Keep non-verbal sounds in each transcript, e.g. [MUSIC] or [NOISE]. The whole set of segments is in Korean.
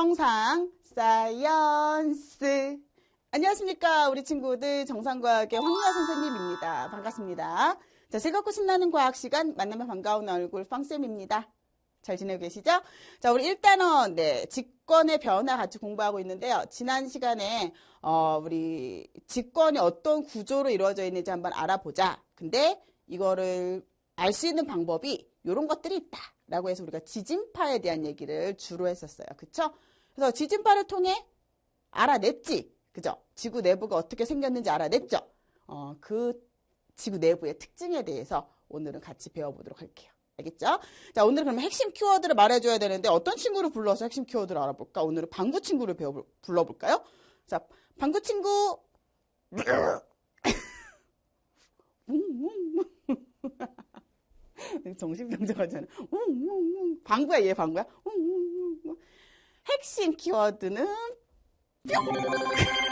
정상 사이언스. 안녕하십니까. 우리 친구들 정상과학의 황미아 선생님입니다. 반갑습니다. 자, 즐겁고 신나는 과학 시간 만나면 반가운 얼굴 빵쌤입니다. 잘 지내고 계시죠? 자, 우리 일단은 네, 직권의 변화 같이 공부하고 있는데요. 지난 시간에 어, 우리 직권이 어떤 구조로 이루어져 있는지 한번 알아보자. 근데 이거를 알 수 있는 방법이 이런 것들이 있다 라고 해서 우리가 지진파에 대한 얘기를 주로 했었어요. 그쵸? 그래서 지진파를 통해 알아냈지. 그죠? 지구 내부가 어떻게 생겼는지 알아냈죠? 어, 그 지구 내부의 특징에 대해서 오늘은 같이 배워보도록 할게요. 알겠죠? 자, 오늘은 그러면 핵심 키워드를 말해줘야 되는데 어떤 친구를 불러서 핵심 키워드를 알아볼까? 오늘은 방구 친구를 배워 불러볼까요? 자, 방구 친구. [LAUGHS] 정신병자가잖아. 방구야, 얘 방구야. 핵심 키워드는 뿅! [LAUGHS]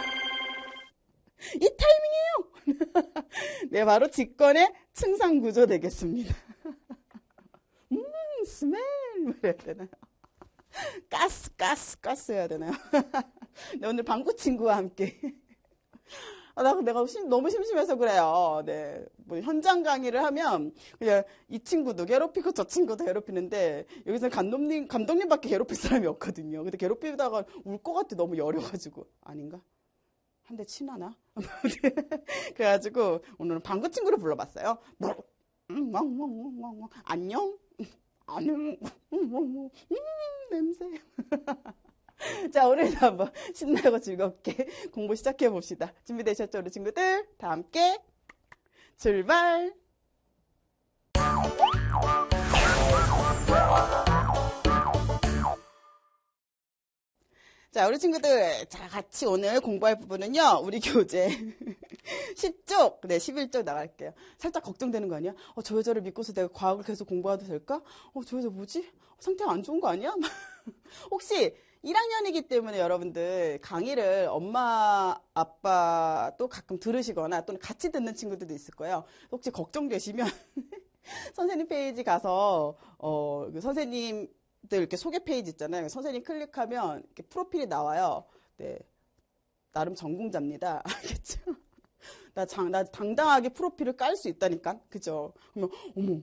이 타이밍이에요. [LAUGHS] 네, 바로 직권의 층상 구조 되겠습니다. [LAUGHS] 음, 스멜 그래야 되나요? 가스, 가스, 가스 해야 되나요? 네, 오늘 방구 친구와 함께. 아, 나 내가 심, 너무 심심해서 그래요. 네. 뭐 현장 강의를 하면 그냥 이 친구도 괴롭히고 저 친구도 괴롭히는데 여기서 감독님 감독님밖에 괴롭힐 사람이 없거든요. 근데 괴롭히다가 울 것 같아 너무 여려가지고 아닌가? 한대 치나나? [LAUGHS] 그래가지고 오늘은 방구 친구를 불러봤어요. 뭐, 음, 안녕? 안녕? 음, 냄새. [LAUGHS] [LAUGHS] 자, 오늘도 한번 신나고 즐겁게 [LAUGHS] 공부 시작해 봅시다. 준비되셨죠, 우리 친구들? 다 함께 출발! 자, 우리 친구들, 자, 같이 오늘 공부할 부분은요, 우리 교재. [LAUGHS] 10쪽, 네, 11쪽 나갈게요. 살짝 걱정되는 거 아니야? 어, 저 여자를 믿고서 내가 과학을 계속 공부해도 될까? 어, 저 여자 뭐지? 상태가 안 좋은 거 아니야? 혹시 1학년이기 때문에 여러분들 강의를 엄마, 아빠도 가끔 들으시거나 또는 같이 듣는 친구들도 있을 거예요. 혹시 걱정되시면 [LAUGHS] 선생님 페이지 가서, 어, 그 선생님 들 이렇게 소개 페이지 있잖아요. 선생님 클릭하면 이렇게 프로필이 나와요. 네. 나름 전공자입니다. [LAUGHS] 알겠죠? 나, 장, 나 당당하게 프로필을 깔 수 있다니까? 그죠? 그러면, 어머,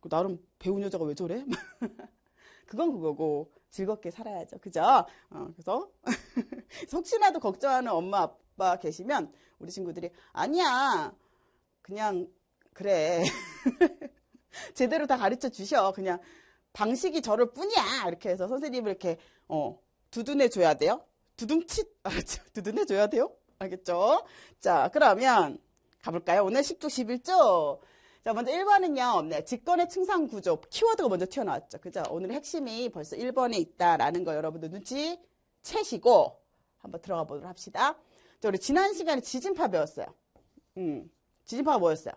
그 나름 배운 여자가 왜 저래? [LAUGHS] 그건 그거고, 즐겁게 살아야죠. 그죠? 어, 그래서, [LAUGHS] 혹시나도 걱정하는 엄마, 아빠 계시면, 우리 친구들이, 아니야. 그냥, 그래. [LAUGHS] 제대로 다 가르쳐 주셔. 그냥, 방식이 저럴 뿐이야. 이렇게 해서 선생님을 이렇게, 어, 두둔해 줘야 돼요. 두둥치, 알았죠? [LAUGHS] 두둔해 줘야 돼요. 알겠죠? 자, 그러면 가볼까요? 오늘 10조 11조. 자, 먼저 1번은요, 네, 직권의 층상 구조. 키워드가 먼저 튀어나왔죠. 그죠? 오늘 핵심이 벌써 1번에 있다라는 거 여러분들 눈치 채시고 한번 들어가 보도록 합시다. 자, 우리 지난 시간에 지진파 배웠어요. 음, 지진파가 뭐였어요?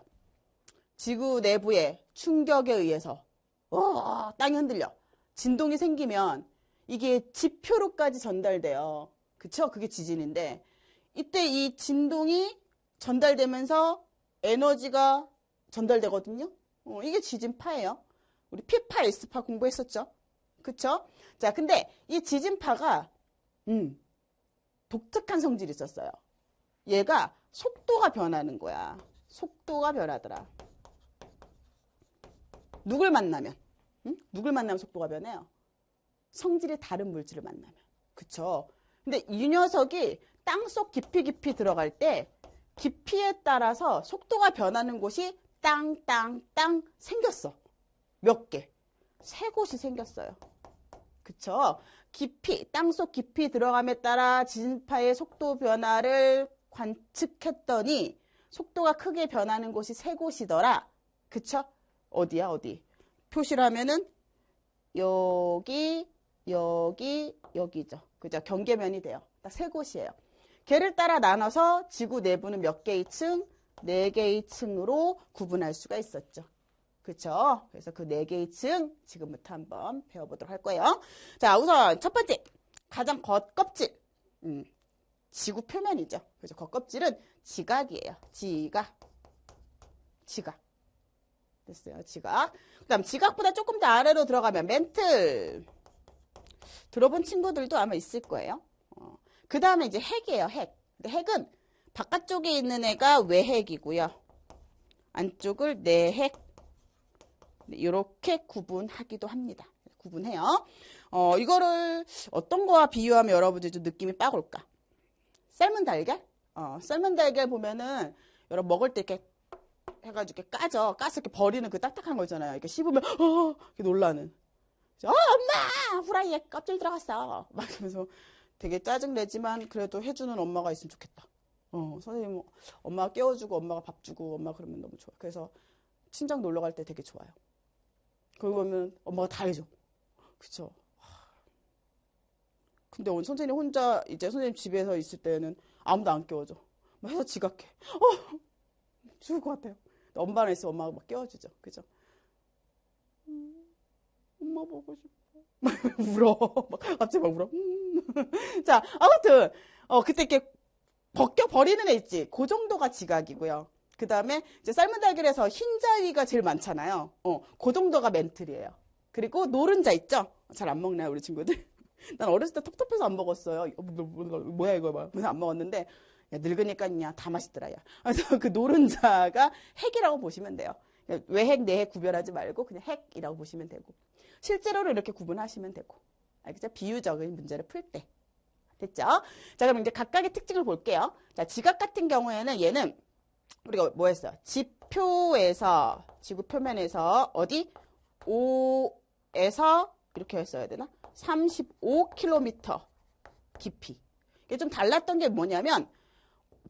지구 내부의 충격에 의해서 와, 땅이 흔들려. 진동이 생기면 이게 지표로까지 전달돼요. 그쵸? 그게 지진인데 이때 이 진동이 전달되면서 에너지가 전달되거든요. 어, 이게 지진파예요. 우리 P파, S파 공부했었죠. 그쵸? 자, 근데 이 지진파가 음, 독특한 성질이 있었어요. 얘가 속도가 변하는 거야. 속도가 변하더라. 누굴 만나면? 응? 누굴 만나면 속도가 변해요? 성질이 다른 물질을 만나면. 그쵸? 근데 이 녀석이 땅속 깊이 깊이 들어갈 때 깊이에 따라서 속도가 변하는 곳이 땅, 땅, 땅 생겼어. 몇 개? 세 곳이 생겼어요. 그쵸? 깊이, 땅속 깊이 들어감에 따라 지진파의 속도 변화를 관측했더니 속도가 크게 변하는 곳이 세 곳이더라. 그쵸? 어디야, 어디? 표시를 하면은 여기, 여기, 여기죠. 그죠? 경계면이 돼요. 딱 세 곳이에요. 걔를 따라 나눠서 지구 내부는 몇 개의 층? 네 개의 층으로 구분할 수가 있었죠. 그쵸? 그래서 그 네 개의 층 지금부터 한번 배워보도록 할 거예요. 자, 우선 첫 번째 가장 겉껍질 음, 지구 표면이죠. 그래서 겉껍질은 지각이에요. 지각, 지각. 됐어요. 지각. 그 다음 지각보다 조금 더 아래로 들어가면 멘틀. 들어본 친구들도 아마 있을 거예요. 어. 그 다음에 이제 핵이에요, 핵. 근데 핵은 바깥쪽에 있는 애가 외핵이고요. 안쪽을 내핵. 이렇게 구분하기도 합니다. 구분해요. 어, 이거를 어떤 거와 비유하면 여러분들이 좀 느낌이 빡 올까? 삶은 달걀? 어, 삶은 달걀 보면은 여러분 먹을 때 이렇게 해가지고 이렇게 까져. 까서 이렇게 버리는 그 딱딱한 거 있잖아요. 이렇게 씹으면, 어, 이렇게 놀라는. 어, 엄마! 후라이에 껍질 들어갔어. 막 이러면서 되게 짜증 내지만 그래도 해주는 엄마가 있으면 좋겠다. 어, 선생님, 엄마가 깨워주고 엄마가 밥 주고 엄마 그러면 너무 좋아. 그래서 친정 놀러 갈 때 되게 좋아요. 그러면 엄마가 다 해줘. 그쵸. 근데 오늘 선생님 혼자 이제 선생님 집에서 있을 때는 아무도 안 깨워줘. 막 해서 지각해. 어, 죽을 것 같아요. 엄마랑 있으면 엄마가 막 깨워주죠. 그죠? 음, 엄마 보고 싶어. [LAUGHS] 울어. 막 갑자기 막 울어. 음. [LAUGHS] 자, 아무튼, 어, 그때 이렇게 벗겨 버리는 애 있지. 그 정도가 지각이고요. 그 다음에 이제 삶은 달걀에서 흰자위가 제일 많잖아요. 어, 그 정도가 멘틀이에요. 그리고 노른자 있죠? 잘 안 먹나요, 우리 친구들? [LAUGHS] 난 어렸을 때 텁텁해서 안 먹었어요. 어, 뭐, 뭐, 뭐, 뭐야 이거 막 그래서 안 먹었는데 야, 늙으니까 그냥 다 맛있더라 야. [LAUGHS] 그래서 그 노른자가 핵이라고 보시면 돼요. 외핵 내핵 구별하지 말고 그냥 핵이라고 보시면 되고 실제로는 이렇게 구분하시면 되고 알겠죠? 비유적인 문제를 풀 때. 됐죠? 자, 그럼 이제 각각의 특징을 볼게요. 자, 지각 같은 경우에는 얘는 우리가 뭐 했어요? 지표에서, 지구 표면에서 어디? 5에서 이렇게 했어야 되나? 35km 깊이. 이게 좀 달랐던 게 뭐냐면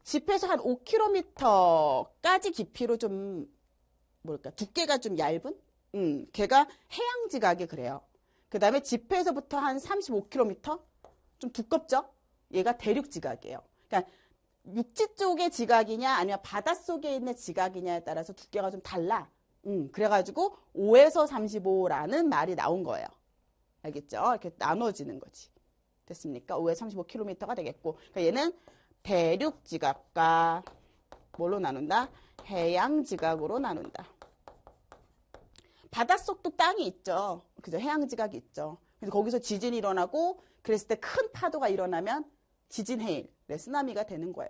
지표에서 한 5km까지 깊이로 좀 뭘까 두께가 좀 얇은 음, 걔가 해양 지각이 그래요. 그 다음에 지표에서부터 한 35km 좀 두껍죠? 얘가 대륙 지각이에요. 그러니까 육지 쪽의 지각이냐 아니면 바닷속에 있는 지각이냐에 따라서 두께가 좀 달라. 음, 그래가지고 5에서 35라는 말이 나온 거예요. 알겠죠? 이렇게 나눠지는 거지. 됐습니까? 5에 35km가 되겠고. 그러니까 얘는 대륙 지각과 뭘로 나눈다? 해양 지각으로 나눈다. 바닷속도 땅이 있죠. 그죠? 해양 지각이 있죠. 그래서 거기서 지진이 일어나고 그랬을 때 큰 파도가 일어나면 지진 해일, 네, 쓰나미가 되는 거예요.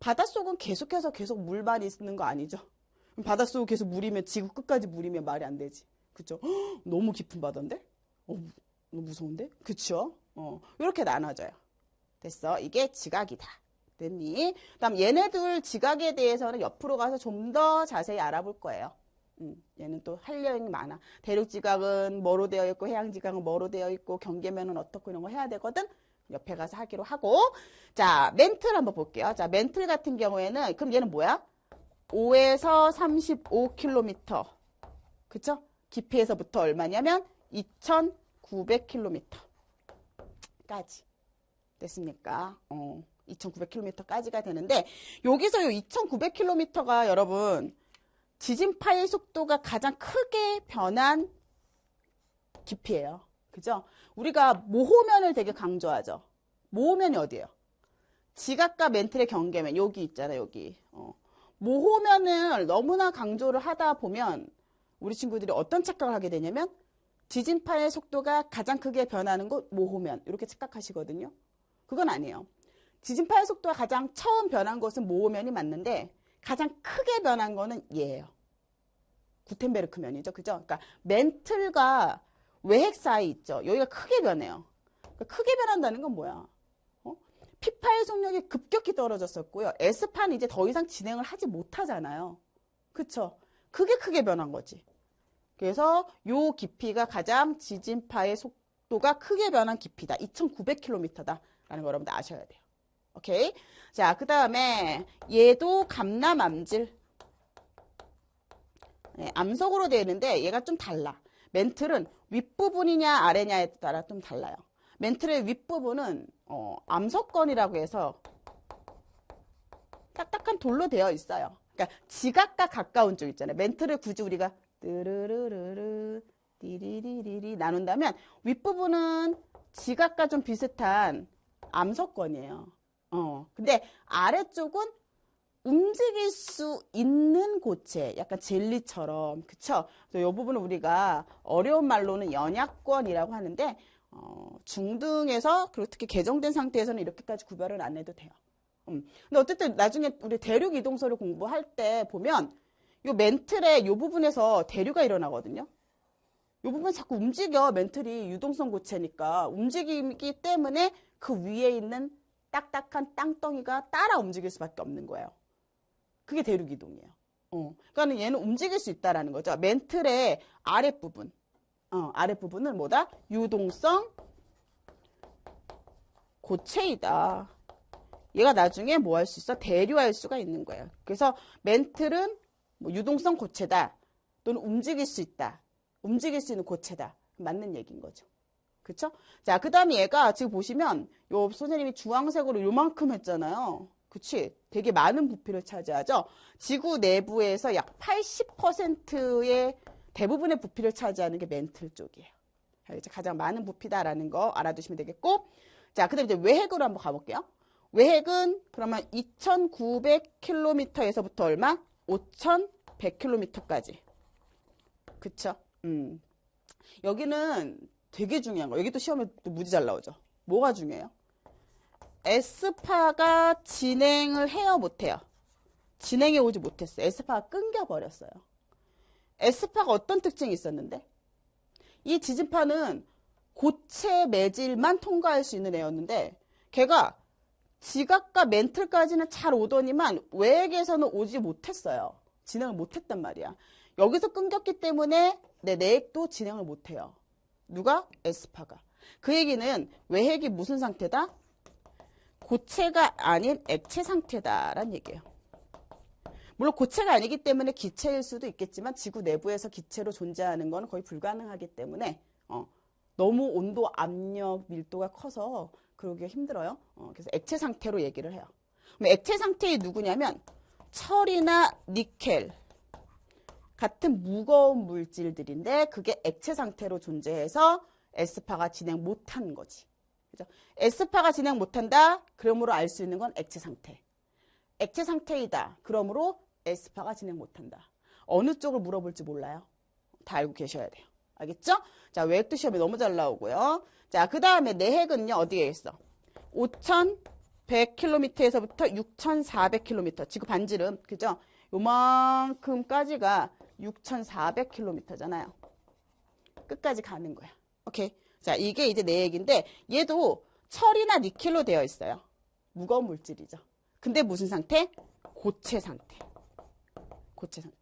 바닷속은 계속해서 계속 물만 있는 거 아니죠? 바닷속 계속 물이면 지구 끝까지 물이면 말이 안 되지. 그죠? [GASPS] 너무 깊은 바다인데? 어, 무서운데? 그쵸? 어, 이렇게 나눠져요. 됐어. 이게 지각이다. 됐니? 그 다음 얘네들 지각에 대해서는 옆으로 가서 좀 더 자세히 알아볼 거예요. 음, 얘는 또할 내용이 많아. 대륙 지각은 뭐로 되어 있고 해양 지각은 뭐로 되어 있고 경계면은 어떻고 이런 거 해야 되거든. 옆에 가서 하기로 하고. 자, 멘틀 한번 볼게요. 자, 멘틀 같은 경우에는 그럼 얘는 뭐야? 5에서 35km. 그쵸? 깊이에서부터 얼마냐면 2,900km까지. 됐습니까? 어, 2,900km까지가 되는데 여기서 요 2,900km가 여러분 지진파의 속도가 가장 크게 변한 깊이에요. 그죠? 우리가 모호면을 되게 강조하죠. 모호면이 어디예요? 지각과 멘틀의 경계면 여기 있잖아요. 여기. 어. 모호면을 너무나 강조를 하다 보면 우리 친구들이 어떤 착각을 하게 되냐면 지진파의 속도가 가장 크게 변하는 곳 모호면 이렇게 착각하시거든요. 그건 아니에요. 지진파의 속도가 가장 처음 변한 것은 모호면이 맞는데 가장 크게 변한 거는 얘예요. 구텐베르크 면이죠. 그죠? 그러니까 멘틀과 외핵 사이 있죠. 여기가 크게 변해요. 그러니까 크게 변한다는 건 뭐야? 어? 피파의 속력이 급격히 떨어졌었고요. S판 이제 더 이상 진행을 하지 못하잖아요. 그쵸? 그게 크게 변한 거지. 그래서 요 깊이가 가장 지진파의 속도가 크게 변한 깊이다. 2,900km다. 라는 거 여러분들 아셔야 돼요. 오케이? 자, 그 다음에 얘도 감남암질. 네, 암석으로 되어 있는데 얘가 좀 달라. 멘틀은 윗부분이냐 아래냐에 따라 좀 달라요. 멘틀의 윗부분은 어, 암석건이라고 해서 딱딱한 돌로 되어 있어요. 그러니까 지각과 가까운 쪽 있잖아요. 멘틀을 굳이 우리가 뜨르르르르 띠리리리리 나눈다면 윗부분은 지각과 좀 비슷한 암석건이에요. 어. 근데 아래쪽은 움직일 수 있는 고체, 약간 젤리처럼, 그쵸? 이 부분은 우리가 어려운 말로는 연약권이라고 하는데, 어, 중등에서 그리고 특히 개정된 상태에서는 이렇게까지 구별을 안 해도 돼요. 음. 근데 어쨌든 나중에 우리 대륙 이동설을 공부할 때 보면 요 멘틀의 요 부분에서 대류가 일어나거든요. 요 부분 자꾸 움직여 멘틀이 유동성 고체니까 움직이기 때문에 그 위에 있는 딱딱한 땅덩이가 따라 움직일 수밖에 없는 거예요. 그게 대륙 이동이에요. 어. 그러니까 얘는 움직일 수 있다라는 거죠. 멘틀의 아랫부분. 어, 아랫부분은 뭐다? 유동성 고체이다. 얘가 나중에 뭐 할 수 있어? 대류할 수가 있는 거예요. 그래서 멘틀은 뭐 유동성 고체다. 또는 움직일 수 있다. 움직일 수 있는 고체다. 맞는 얘기인 거죠. 그쵸? 자, 그 다음에 얘가 지금 보시면 요 선생님이 주황색으로 요만큼 했잖아요. 그치? 되게 많은 부피를 차지하죠. 지구 내부에서 약 80%의 대부분의 부피를 차지하는 게 멘틀 쪽이에요. 이제 가장 많은 부피다라는 거 알아두시면 되겠고. 자, 그 다음에 이제 외핵으로 한번 가볼게요. 외핵은 그러면 2,900km에서부터 얼마? 5,100km까지. 그쵸? 음. 여기는 되게 중요한 거. 여기도 시험에 또 무지 잘 나오죠. 뭐가 중요해요? 에스파가 진행을 해요, 못해요? 진행해 오지 못했어요. 에스파가 끊겨버렸어요. 에스파가 어떤 특징이 있었는데? 이 지진파는 고체 매질만 통과할 수 있는 애였는데, 걔가 지각과 멘틀까지는 잘 오더니만 외액에서는 오지 못했어요. 진행을 못했단 말이야. 여기서 끊겼기 때문에 내 내액도 진행을 못해요. 누가? 에스파가. 그 얘기는 외핵이 무슨 상태다? 고체가 아닌 액체 상태다라는 얘기예요. 물론 고체가 아니기 때문에 기체일 수도 있겠지만 지구 내부에서 기체로 존재하는 건 거의 불가능하기 때문에 어, 너무 온도, 압력, 밀도가 커서 그러기가 힘들어요. 어, 그래서 액체 상태로 얘기를 해요. 그럼 액체 상태이 누구냐면 철이나 니켈 같은 무거운 물질들인데 그게 액체 상태로 존재해서 에스파가 진행 못하는 거지. 그죠? 에스파가 진행 못한다. 그러므로 알 수 있는 건 액체 상태. 액체 상태이다. 그러므로 에스파가 진행 못한다. 어느 쪽을 물어볼지 몰라요. 다 알고 계셔야 돼요. 알겠죠? 자, 외핵도 시험에 너무 잘 나오고요. 자, 그 다음에 내핵은요, 어디에 있어? 5,100km에서부터 6,400km. 지구 반지름, 그죠? 요만큼까지가 6,400km잖아요. 끝까지 가는 거야. 오케이. 자, 이게 이제 내핵인데, 얘도 철이나 니켈로 되어 있어요. 무거운 물질이죠. 근데 무슨 상태? 고체 상태. 고체 상태.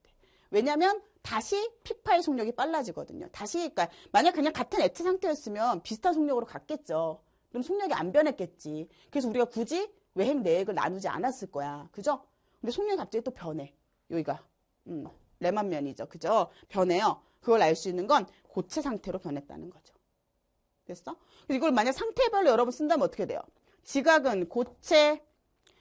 왜냐면 다시 피파의 속력이 빨라지거든요. 다시 그러니까 만약 그냥 같은 액체 상태였으면 비슷한 속력으로 갔겠죠. 그럼 속력이 안 변했겠지. 그래서 우리가 굳이 외핵 내핵을 나누지 않았을 거야. 그죠? 근데 속력이 갑자기 또 변해. 여기가 음, 레만면이죠. 그죠? 변해요. 그걸 알 수 있는 건 고체 상태로 변했다는 거죠. 됐어? 이걸 만약 상태별로 여러분 쓴다면 어떻게 돼요? 지각은 고체,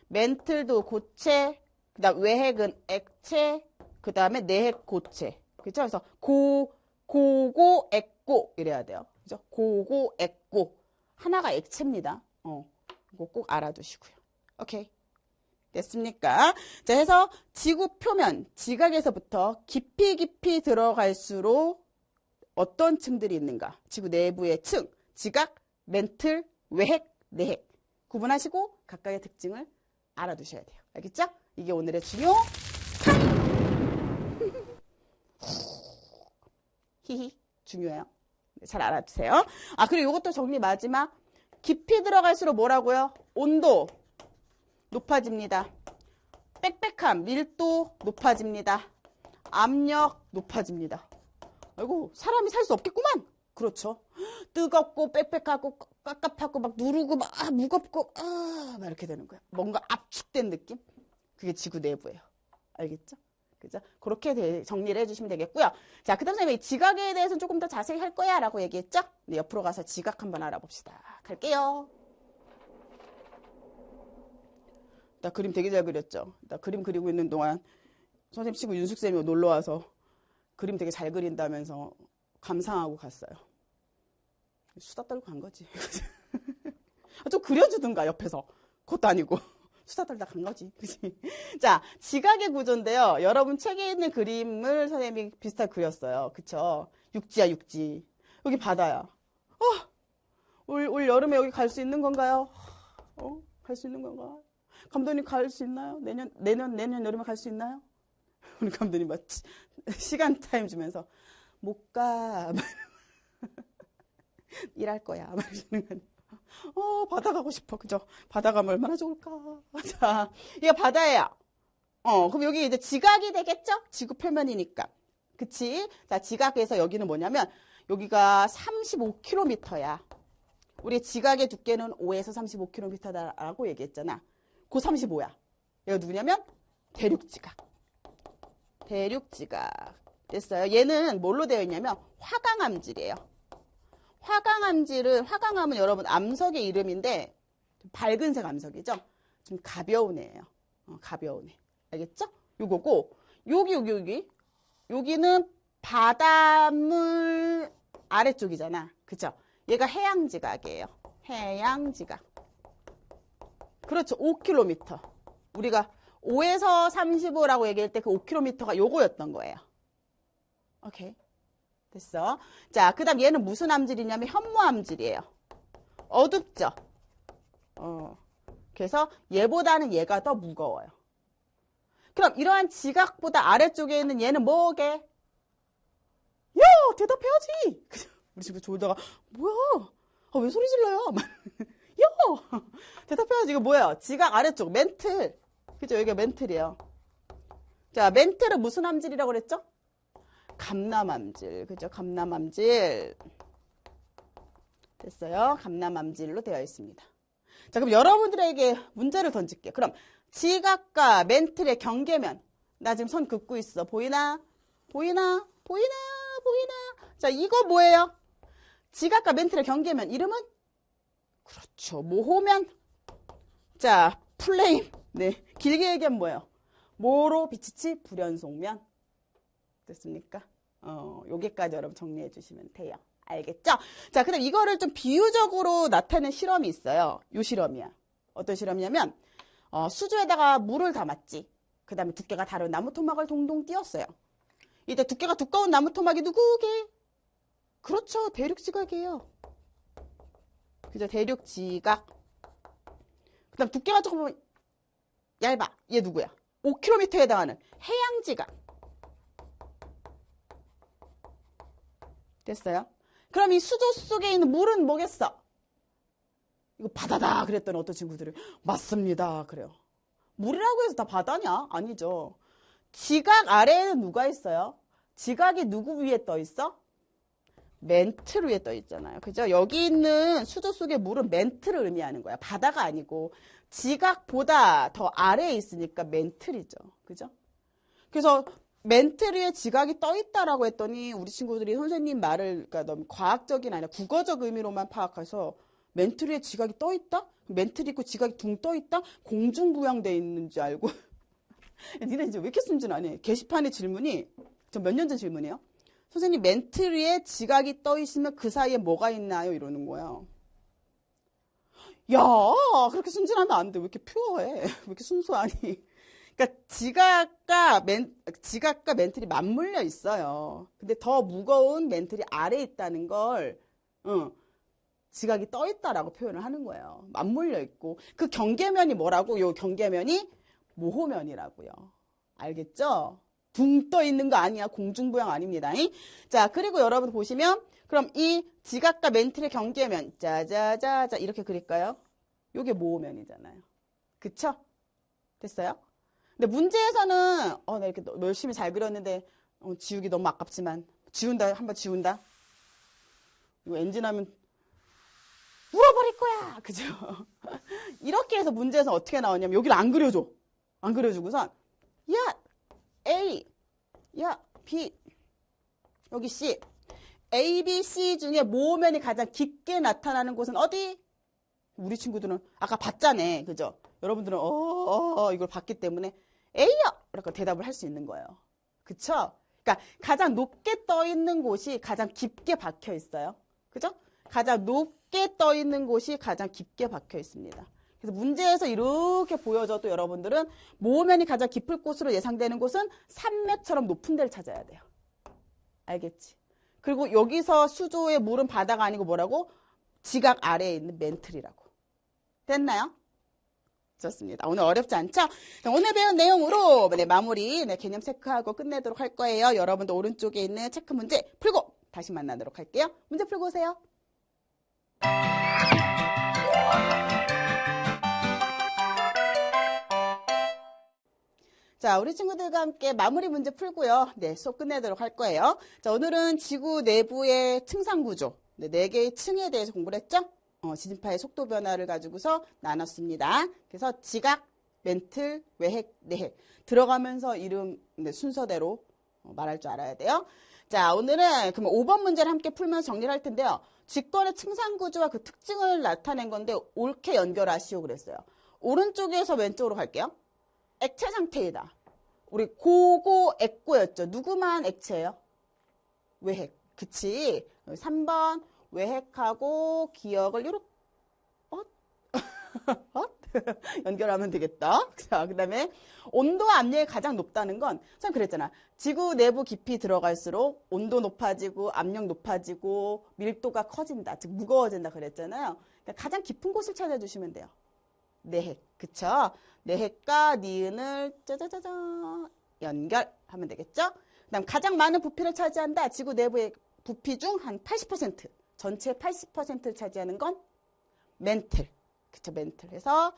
멘틀도 고체, 그 다음 외핵은 액체, 그 다음에 내핵 고체. 그죠? 그래서 고, 고고, 액고 이래야 돼요. 그죠? 고고, 액고. 하나가 액체입니다. 어, 이거 꼭 알아두시고요. 오케이. 됐습니까? 자, 해서 지구 표면, 지각에서부터 깊이 깊이 들어갈수록 어떤 층들이 있는가? 지구 내부의 층, 지각, 멘틀, 외핵, 내핵. 구분하시고 각각의 특징을 알아두셔야 돼요. 알겠죠? 이게 오늘의 중요 [LAUGHS] 히히 중요해요. 네, 잘 알아두세요. 아 그리고 이것도 정리 마지막 깊이 들어갈수록 뭐라고요? 온도 높아집니다. 빽빽함 밀도 높아집니다. 압력 높아집니다. 아이고 사람이 살 수 없겠구만. 그렇죠. 뜨겁고 빽빽하고 깝깝하고 막 누르고 막 아, 무겁고 아, 막 이렇게 되는 거야. 뭔가 압축된 느낌? 그게 지구 내부예요. 알겠죠? 그죠? 그렇게 정리를 해주시면 되겠고요. 자, 그 다음 선생님이 지각에 대해서는 조금 더 자세히 할 거야 라고 얘기했죠? 네, 옆으로 가서 지각 한번 알아봅시다. 갈게요. 나 그림 되게 잘 그렸죠? 나 그림 그리고 있는 동안 선생님 친구 윤숙쌤이 놀러 와서 그림 되게 잘 그린다면서 감상하고 갔어요. 수다 떨고 간 거지. [LAUGHS] 좀 그려주든가, 옆에서. 그것도 아니고. [LAUGHS] 수다 떨다 간 거지. 그치? [LAUGHS] 자, 지각의 구조인데요. 여러분 책에 있는 그림을 선생님이 비슷하게 그렸어요. 그쵸? 육지야, 육지. 여기 바다야. 어! 올, 올 여름에 여기 갈 수 있는 건가요? 어? 갈 수 있는 건가? 감독님 갈 수 있나요? 내년, 내년, 내년 여름에 갈 수 있나요? [LAUGHS] 우리 감독님 막 치- [LAUGHS] 시간 타임 주면서 못 가. [LAUGHS] 일할 거야. 막 이러시는 거 아니에요. 어, 바다 가고 싶어. 그죠? 바다 가면 얼마나 좋을까. 자, 이게 바다예요. 어, 그럼 여기 이제 지각이 되겠죠? 지구 표면이니까. 그치? 자, 지각에서 여기는 뭐냐면, 여기가 35km야. 우리 지각의 두께는 5에서 35km다라고 얘기했잖아. 그 35야. 얘가 누구냐면, 대륙지각. 대륙지각. 됐어요. 얘는 뭘로 되어 있냐면, 화강암질이에요. 화강암질은, 화강암은 여러분 암석의 이름인데, 좀 밝은색 암석이죠? 좀 가벼운 애예요. 어, 가벼운 애. 알겠죠? 요거고, 여기, 여기, 여기. 여기는 바닷물 아래쪽이잖아. 그죠? 얘가 해양지각이에요. 해양지각. 그렇죠. 5km. 우리가 5에서 35라고 얘기할 때 그 5km가 요거였던 거예요. 오케이. 됐어. 자, 그 다음 얘는 무슨 암질이냐면 현무암질이에요. 어둡죠? 어. 그래서 얘보다는 얘가 더 무거워요. 그럼 이러한 지각보다 아래쪽에 있는 얘는 뭐게? 야, 대답해야지. [LAUGHS] 우리 친구 졸다가 뭐야? 아, 왜 소리 질러요? 막, 야, [LAUGHS] 대답해야지. 이거 뭐야? 지각 아래쪽 멘틀. 그죠? 여기가 멘틀이에요. 자, 멘틀은 무슨 암질이라고 그랬죠? 감남암질. 그죠? 감남암질. 됐어요. 감남암질로 되어 있습니다. 자, 그럼 여러분들에게 문제를 던질게요. 그럼 지각과 멘틀의 경계면. 나 지금 손 긋고 있어. 보이나? 보이나? 보이나? 보이나? 자, 이거 뭐예요? 지각과 멘틀의 경계면. 이름은? 그렇죠. 모호면. 자, 플레임. 네. 길게 얘기하면 뭐예요? 모로 비치치 불연속면. 됐습니까? 어, 여기까지 여러분 정리해 주시면 돼요. 알겠죠? 자, 그다음 이거를 좀 비유적으로 나타낸 실험이 있어요. 요 실험이야. 어떤 실험이냐면 어, 수조에다가 물을 담았지. 그 다음에 두께가 다른 나무 토막을 동동 띄었어요. 이때 두께가 두꺼운 나무 토막이 누구게? 그렇죠. 대륙 지각이에요. 그죠? 대륙 지각. 그 다음 두께가 조금 얇아. 얘 누구야? 5km에 해당하는 해양 지각. 됐어요? 그럼 이 수조 속에 있는 물은 뭐겠어? 이거 바다다 그랬더니 어떤 친구들이 맞습니다 그래요. 물이라고 해서 다 바다냐? 아니죠. 지각 아래에는 누가 있어요? 지각이 누구 위에 떠 있어? 멘틀 위에 떠 있잖아요. 그죠? 여기 있는 수조 속의 물은 멘틀을 의미하는 거야. 바다가 아니고 지각보다 더 아래에 있으니까 멘틀이죠. 그죠? 그래서 멘틀 위에 지각이 떠 있다라고 했더니 우리 친구들이 선생님 말을 그러니까 너무 과학적인 아니라 국어적 의미로만 파악해서 멘틀 위에 지각이 떠 있다? 멘틀 있고 지각이 둥 떠 있다? 공중부양돼 있는 줄 알고 [LAUGHS] 니네 이제 왜 이렇게 순진하니? 게시판의 질문이 저 몇 년 전 질문이에요. 선생님 멘틀 위에 지각이 떠 있으면 그 사이에 뭐가 있나요? 이러는 거예요. 야, 그렇게 순진하면 안 돼. 왜 이렇게 퓨어해? 왜 이렇게 순수하니? 그러니까 지각과 멘, 지각과 멘틀이 맞물려 있어요. 근데 더 무거운 멘틀이 아래에 있다는 걸, 어, 지각이 떠 있다라고 표현을 하는 거예요. 맞물려 있고. 그 경계면이 뭐라고? 요 경계면이 모호면이라고요. 알겠죠? 둥떠 있는 거 아니야. 공중부양 아닙니다. 자, 그리고 여러분 보시면, 그럼 이 지각과 멘틀의 경계면, 짜자자자, 이렇게 그릴까요? 요게 모호면이잖아요. 그쵸? 됐어요? 근데 문제에서는, 어, 나 이렇게 너- 열심히 잘 그렸는데, 어, 지우기 너무 아깝지만, 지운다, 한번 지운다? 이거 엔진하면, 울어버릴 거야! 그죠? [LAUGHS] 이렇게 해서 문제에서 어떻게 나오냐면, 여기를 안 그려줘. 안 그려주고선, 야, A, 야, B, 여기 C. A, B, C 중에 모면이 가장 깊게 나타나는 곳은 어디? 우리 친구들은 아까 봤잖아. 그죠? 여러분들은, 어, 어, 어, 이걸 봤기 때문에 A요! 이렇게 대답을 할 수 있는 거예요. 그쵸? 그러니까 가장 높게 떠 있는 곳이 가장 깊게 박혀 있어요. 그죠? 가장 높게 떠 있는 곳이 가장 깊게 박혀 있습니다. 그래서 문제에서 이렇게 보여져도 여러분들은 모면이 가장 깊을 곳으로 예상되는 곳은 산맥처럼 높은 데를 찾아야 돼요. 알겠지? 그리고 여기서 수조의 물은 바다가 아니고 뭐라고? 지각 아래에 있는 멘틀이라고. 됐나요? 좋습니다. 오늘 어렵지 않죠? 자, 오늘 배운 내용으로 네, 마무리 네, 개념 체크하고 끝내도록 할 거예요. 여러분도 오른쪽에 있는 체크 문제 풀고 다시 만나도록 할게요. 문제 풀고 오세요. 자, 우리 친구들과 함께 마무리 문제 풀고요. 네, 수업 끝내도록 할 거예요. 자, 오늘은 지구 내부의 층상 구조, 네, 네 개의 층에 대해서 공부를 했죠? 어, 지진파의 속도 변화를 가지고서 나눴습니다. 그래서 지각, 멘틀, 외핵, 내핵. 들어가면서 이름 네, 순서대로 어, 말할 줄 알아야 돼요. 자, 오늘은 그러면 5번 문제를 함께 풀면서 정리를 할 텐데요. 직권의 층상 구조와 그 특징을 나타낸 건데 옳게 연결하시오 그랬어요. 오른쪽에서 왼쪽으로 갈게요. 액체 상태이다. 우리 고고 액고였죠. 누구만 액체예요? 외핵. 그치? 3번 외핵하고 기억을? 어? [LAUGHS] [LAUGHS] 연결하면 되겠다. 자, 그 다음에 온도와 압력이 가장 높다는 건, 참 그랬잖아. 지구 내부 깊이 들어갈수록 온도 높아지고 압력 높아지고 밀도가 커진다. 즉, 무거워진다 그랬잖아요. 그러니까 가장 깊은 곳을 찾아주시면 돼요. 내핵. 그쵸? 내 핵과 니은을 짜자자자 연결하면 되겠죠? 그 다음 가장 많은 부피를 차지한다. 지구 내부의 부피 중 한 80%. 전체의 80%를 차지하는 건 멘틀. 그쵸, 멘틀. 해서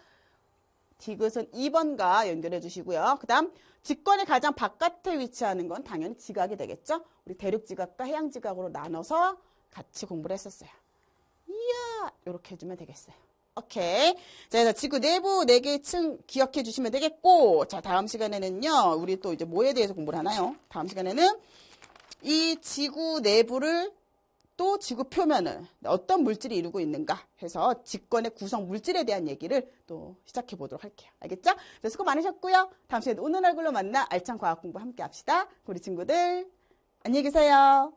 디귿은 2번과 연결해 주시고요. 그 다음 직권의 가장 바깥에 위치하는 건 당연히 지각이 되겠죠. 우리 대륙 지각과 해양 지각으로 나눠서 같이 공부를 했었어요. 이야 이렇게 해주면 되겠어요. 오케이. 자, 그래서 지구 내부 4개의 층 기억해 주시면 되겠고, 자, 다음 시간에는요, 우리 또 이제 뭐에 대해서 공부를 하나요? 다음 시간에는 이 지구 내부를 또 지구 표면을 어떤 물질이 이루고 있는가 해서 직권의 구성 물질에 대한 얘기를 또 시작해 보도록 할게요. 알겠죠? 네, 수고 많으셨고요. 다음 시간에 오늘 얼굴로 만나 알찬 과학 공부 함께 합시다. 우리 친구들 안녕히 계세요.